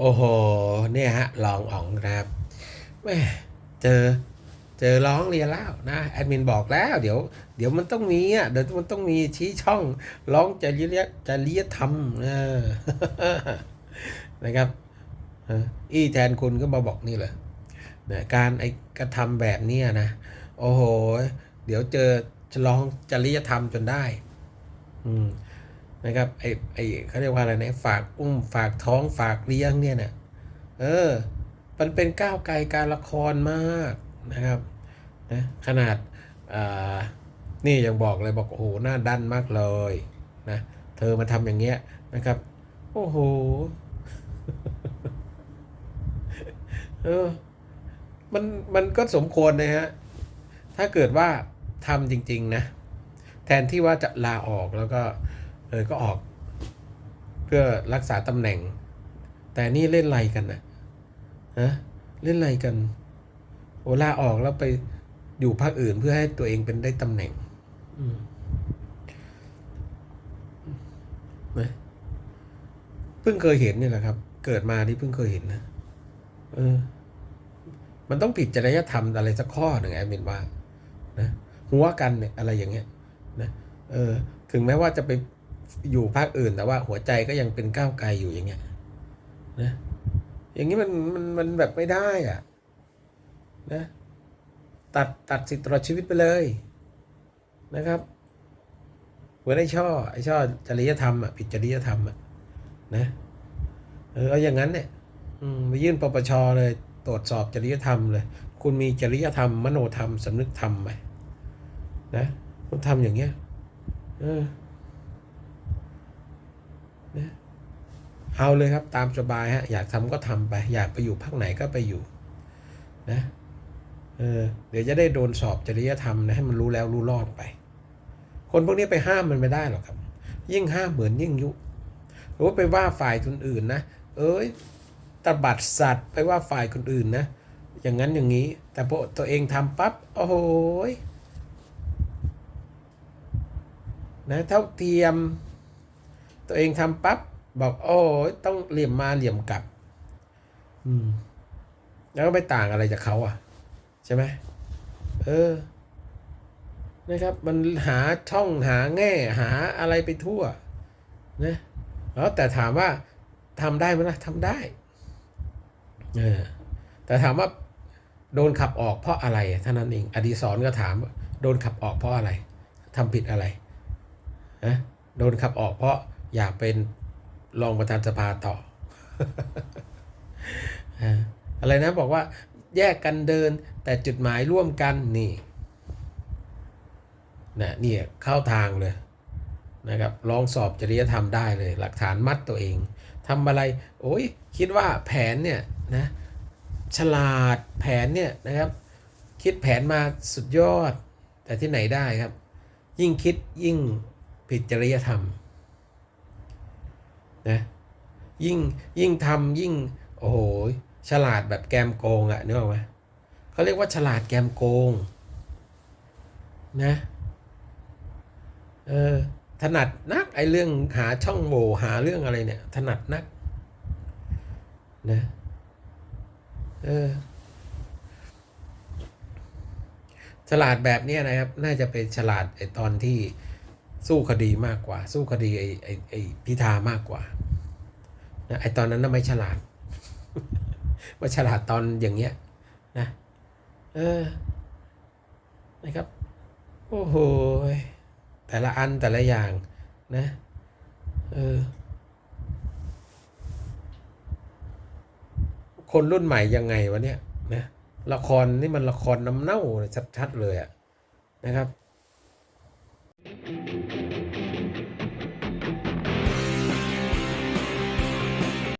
โอ้โห เนี่ยฮะ ลองอ่องนะครับแม่เจอ เจอร้องเรียนแล้วนะ แอดมินบอกแล้ว เดี๋ยว เดี๋ยวมันต้องมีอะ เดี๋ยวมันต้องมีชี้ช่อง ร้องจริยจริยธรรมนะครับอีแทนคุณก็มาบอกนี่เลยนะการไอกระทำแบบนี้นะ โอ้โห เดี๋ยวเจอจะร้องจริยธรรมจนได้ อืม นะครับไอไอเขาเรียกว่าอะไรนะฝากอุ้มฝากท้องฝากเลี้ยงเนี่ยนะเออ มันเป็นก้าวไกลการละครมากนะครับนะขนาดอ่านี่ยังบอกเลยบอกโอ้โหหน้าดันมากเลยนะเธอมาทำอย่างเงี้ยนะครับ โอ้โหเออมันมันก็สมควรนะฮะถ้าเกิดว่าทำจริง ๆ นะ แทนที่ว่าจะลาออกแล้วก็ เออก็ออก เพื่อรักษาตำแหน่ง แต่นี่เล่นไรกันนะฮะเล่นไรกัน โอลาออกแล้วไปอยู่ภาคอื่นเพื่อให้ตัวเองเป็นได้ตำแหน่งอืมไหมเพิ่งเคยเห็นนี่แหละครับ เกิดมาที่เพิ่งเคยเห็นนะเออ มันต้องผิดจริยธรรมอะไรสักข้อหนึ่งแอดมินว่านะหัวกันเนี่ยอะไรอย่างเงี้ยนะเออ ถึงแม้ว่าจะไป อยู่ภาคอื่นแต่ว่าหัวใจก็ยังเป็นก้าวไกลอยู่อย่างเงี้ยนะอย่างนี้มันมันมันแบบไม่ได้อะนะตัดตัดสิทธิ์ตลอดชีวิตไปเลยนะครับเหมือนไอ้ช่อไอ้ช่อจริยธรรมอะผิดจริยธรรมอะนะเออเอาอย่างนั้นเนี่ยอืมไปยื่นปปชเลยตรวจสอบจริยธรรมเลย คุณมีจริยธรรม มโนธรรมสำนึกธรรมไหมนะคุณทำอย่างเงี้ยเออ นะเอาเลยครับตามสบายฮะอยากทำก็ทำไป อยากไปอยู่พักไหนก็ไปอยู่นะเออเดี๋ยวจะได้โดนสอบจริยธรรมนะให้มันรู้แล้วรู้รอดไป คนพวกนี้ไปห้ามมันไม่ได้หรอกครับ ยิ่งห้ามเหมือนยิ่งยุ หรือว่าไปว่าฝ่ายคนอื่นนะ เอ้ยตบัดสัตว์ไปว่าฝ่ายคนอื่นนะ อย่างนั้นอย่างนี้ แต่พอตัวเองทำปั๊บโอ้โหนะเท่าเทียม ตัวเองทำปั๊บบอกโอ้ยต้องเหลี่ยมมาเหลี่ยมกลับ อืม แล้วก็ไม่ต่างอะไรจากเขาอะ ใช่ไหมเออ นะครับ มันหาช่องหาแง่หาอะไรไปทั่ว นะแล้วแต่ถามว่าทำได้ไหมล่ะทำได้ เออ แต่ถามว่าโดนขับออกเพราะอะไรเท่านั้นเอง อดีศรก็ถาม โดนขับออกเพราะอะไรทำผิดอะไรนะโดนขับออกเพราะ อยากเป็นรองประธานสภาต่อ อะไรนะบอกว่าแยกกันเดินแต่จุดหมายร่วมกันนี่นะเนี่ยเข้าทางเลยนะครับลองสอบจริยธรรมได้เลย หลักฐานมัดตัวเองทำอะไร โอ้ยคิดว่าแผนเนี่ยนะฉลาดแผนเนี่ยนะครับ คิดแผนมาสุดยอด แต่ที่ไหนได้ครับ ยิ่งคิดยิ่งผิดจริยธรรม นะยิ่งยิ่งทำยิ่งโอ้โหฉลาดแบบแกมโกงอะนึกออกไหมเขาเรียกว่าฉลาดแกมโกงนะเออถนัดนักไอเรื่องหาช่องโหว่หาเรื่องอะไรเนี่ยถนัดนักนะเออฉลาดแบบนี้นะครับ น่าจะเป็นฉลาดไอตอนที่ สู้คดีมากกว่า สู้คดีไอ้ไอไอพิธามากกว่านะไอตอนนั้นน่ะไม่ฉลาดว่าฉลาดตอนอย่างเงี้ยนะเออนะครับ โอ้โหแต่ละอันแต่ละอย่างนะเออคนรุ่นใหม่ยังไงวะเนี่ยนะละครนี่มันละครน้ำเน่าชัดๆเลยอะนะครับ Thank you.